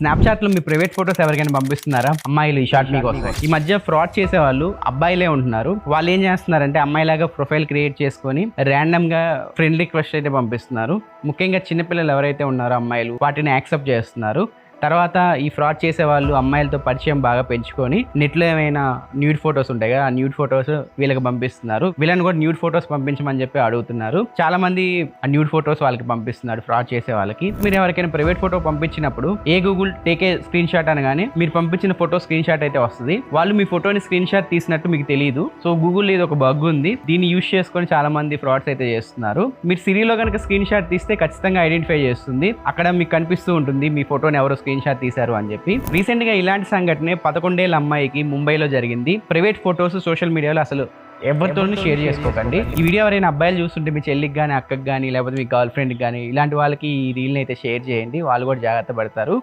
స్నాప్చాట్లో మీ private photos ఎవరికైనా పంపిస్తున్నారా? అమ్మాయిలు ఈ షాట్ మీకోసం. ఈ మధ్య ఫ్రాడ్ చేసే వాళ్ళు అబ్బాయిలే ఉంటున్నారు. వాళ్ళు ఏం చేస్తున్నారంటే అమ్మాయిలాగా ప్రొఫైల్ క్రియేట్ చేసుకొని ర్యాండమ్గా ఫ్రెండ్ రిక్వెస్ట్ అయితే పంపిస్తున్నారు. ముఖ్యంగా చిన్నపిల్లలు ఎవరైతే ఉన్నారో అమ్మాయిలు వాటిని యాక్సెప్ట్ చేస్తున్నారు. తర్వాత ఈ ఫ్రాడ్ చేసే వాళ్ళు అమ్మాయిలతో పరిచయం బాగా పెంచుకొని నెట్లో ఏమైనా న్యూడ్ ఫొటోస్ ఉంటాయి కదా ఆ న్యూడ్ ఫొటోస్ వీళ్ళకి పంపిస్తున్నారు. వీళ్ళని కూడా న్యూడ్ ఫొటోస్ పంపించమని చెప్పి అడుగుతున్నారు. చాలా మంది ఆ న్యూడ్ ఫొటోస్ వాళ్ళకి పంపిస్తున్నారు ఫ్రాడ్ చేసే వాళ్ళకి. మీరు ఎవరికైనా ప్రైవేట్ ఫోటో పంపించినప్పుడు ఏ గూగుల్ టేకే స్క్రీన్ షాట్ అనగానే మీరు పంపించిన ఫోటో స్క్రీన్ షాట్ అయితే వస్తుంది. వాళ్ళు మీ ఫోటోని స్క్రీన్ షాట్ తీసినట్టు మీకు తెలియదు. సో గూగుల్ ఇది ఒక బగ్ ఉంది. దీన్ని యూస్ చేసుకొని చాలా మంది ఫ్రాడ్స్ అయితే చేస్తున్నారు. మీరు సిరీలో కనుక స్క్రీన్ షాట్ తీస్తే ఖచ్చితంగా ఐడెంటిఫై చేస్తుంది. అక్కడ మీకు కనిపిస్తూ ఉంటుంది మీ ఫోటోని ఎవరో స్క్రీన్ షాట్ తీశారు అని చెప్పి. రీసెంట్గా ఇలాంటి సంఘటనే పదకొండేళ్ళ అమ్మాయికి ముంబైలో జరిగింది. ప్రైవేట్ ఫొటోస్ సోషల్ మీడియాలో అసలు ఎవరితో షేర్ చేసుకోకండి. ఈ వీడియో ఎవరైనా అబ్బాయిలు చూస్తుంటే మీ చెల్లికి కానీ అక్కకి కానీ లేకపోతే మీ గర్ల్ ఫ్రెండ్కి కానీ ఇలాంటి వాళ్ళకి ఈ రీల్ని అయితే షేర్ చేయండి. వాళ్ళు కూడా జాగ్రత్త పడతారు.